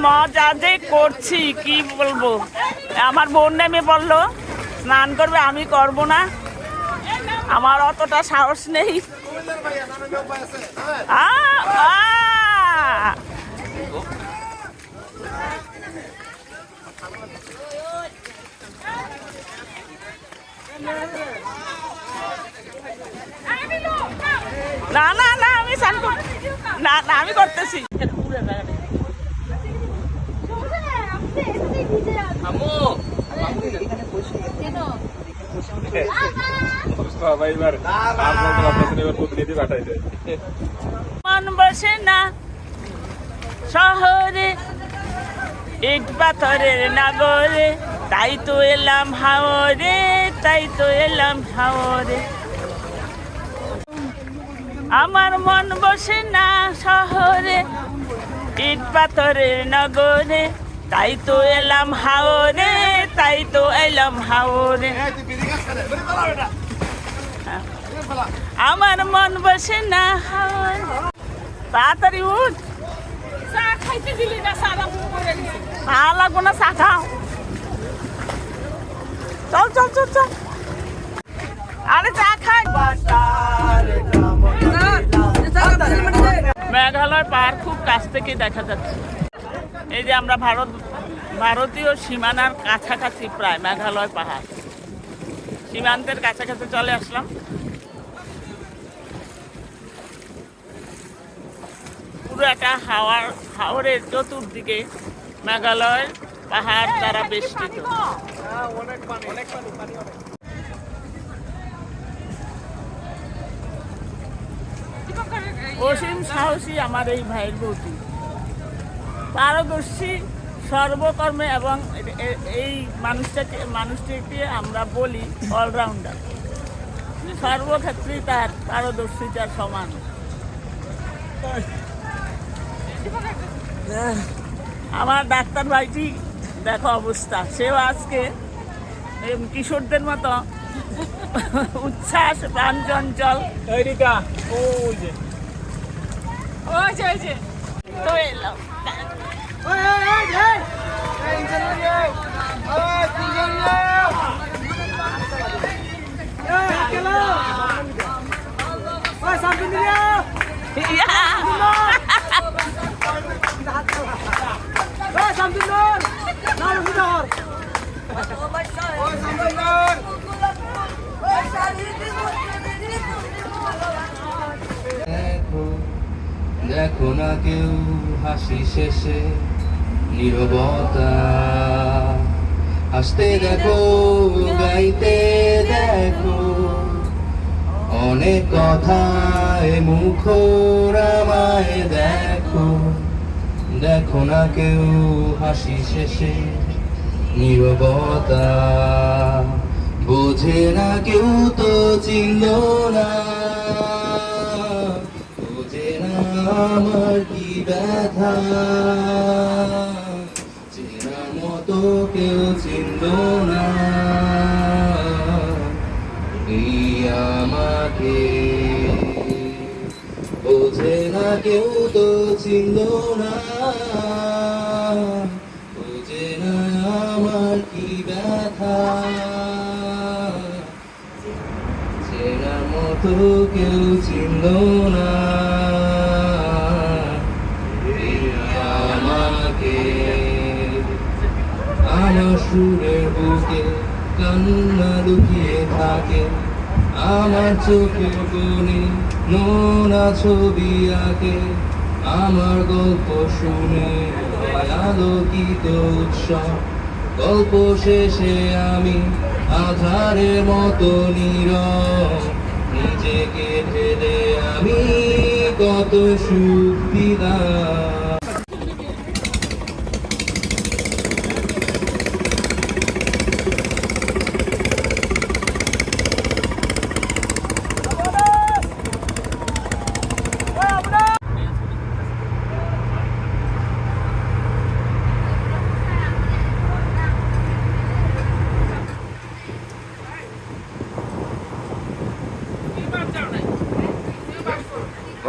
মজা যে করছি কি বলব? আমার বোন নেমে বলল স্নান করবে আমি করব না। আমার অতটা সাহস নেই। আ, আ। না না না আমি স্নান কর- না না আমি করতেছি বাবা এবার আপনার আপনার এবার প্রতিনিধি পাঠাইছে মন বসে না শহরে ইট পাথরের নাগরে, তাই তো এলাম হাওরে, তাই তো এলাম হাওরে। আমার মন বসে না শহরে, ইট পাথরের নগরে তাই তো এলাম হাওরে তাই তো এলাম হাওরে। আমার মন বসে না হাওরে তাড়াতাড়ি উঠ। চা খাইতে দিলি না চা লাগবো না চা খাও। চল চল চল চল। আরে চা খাই। মেঘালয় পাহাড় খুব কাছ থেকে দেখা যাচ্ছে। এই যে আমরা ভারত ভারতীয় সীমানার কাছাকাছি প্রায় মেঘালয় পাহাড়। সীমান্তের কাছাকাছি চলে আসলাম। পুরো একটা হাওয়ার, হাওরের চতুর্দিকে মেঘালয় পাহাড় দ্বারা বেষ্টিত। অসীম সাহসী আমার এই ভাইয়ের বৌদি পারদর্শী সর্বকর্মে এবং এই মানুষটাকে মানুষটিকে আমরা বলি অলরাউন্ডার। সর্বক্ষেত্রেই তার পারদর্শিতার সমান। আমার ডাক্তার ভাইটি দেখো অবস্থা। সেও আজকে কিশোরদের মতো উচ্ছ্বাস প্রাণ চঞ্চল। তো এলাম দেখো দেখো না কেউ হাসি শেষে নীরবতা। হাসতে দেখো গাইতে দেখো অনেক কথায় মুখর আমায় দেখো। দেখো না কেউ হাসি শেষে। নীরবতা বোঝে না কেউ তো চিনল না। বোঝে না আমার কি ব্যথা। চেনার মতো কেউ চিনল না। আমাকে বোঝে না কেউ তো চিনল না। বোঝে না আমার কি ব্যথা। চেনার মতো কেউ চিনল না। আমাকে আমার সুরের বুকে কান্না লুকিয়ে থাকে। আমার চোখের কোণে নোনা ছবি আঁকে, আমার গল্প শুনে আলোকিত উৎসব। গল্প শেষে আমি আধারের মতো নীরব, নিজেকে ঢেলে আমি কত সুখ দিলাম।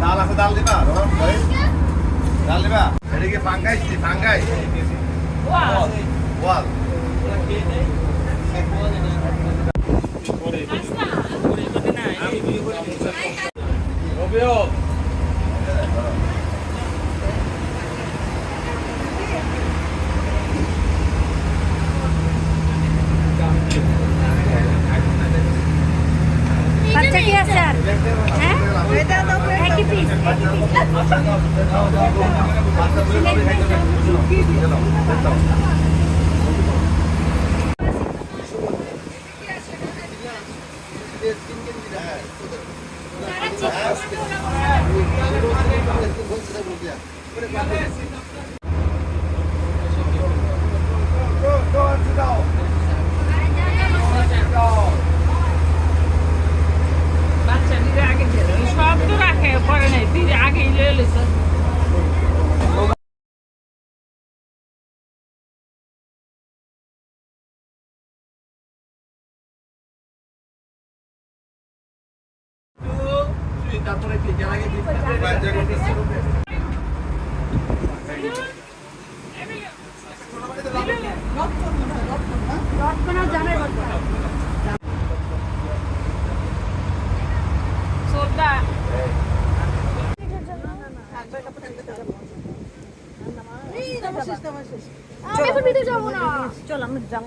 ডাল আছে ডাল দিবা ডাল দিবা এটা কি ফাঙ্গাই ফাঙ্গাই ওয়াল বাচ্চা কি আছে আর হ্যাঁ একই পিস বাচ্চা নিজে আগে দিল সব তো রাখে পরে নাই তুই আগে লয়ে লইছ রটকনা জানের গল্প সোদা আমি এখন ভিতরে যাব না। চল আমরা যাব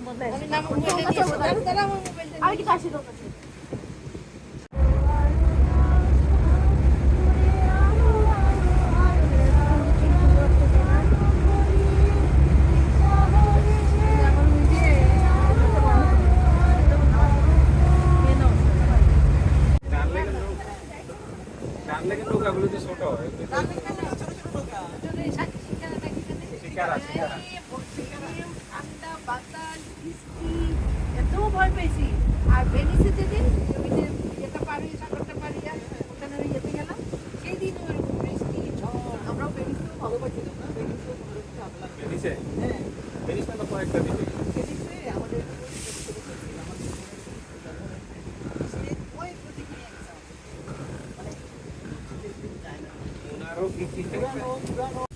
আমি কি দোকান Cruz insiste.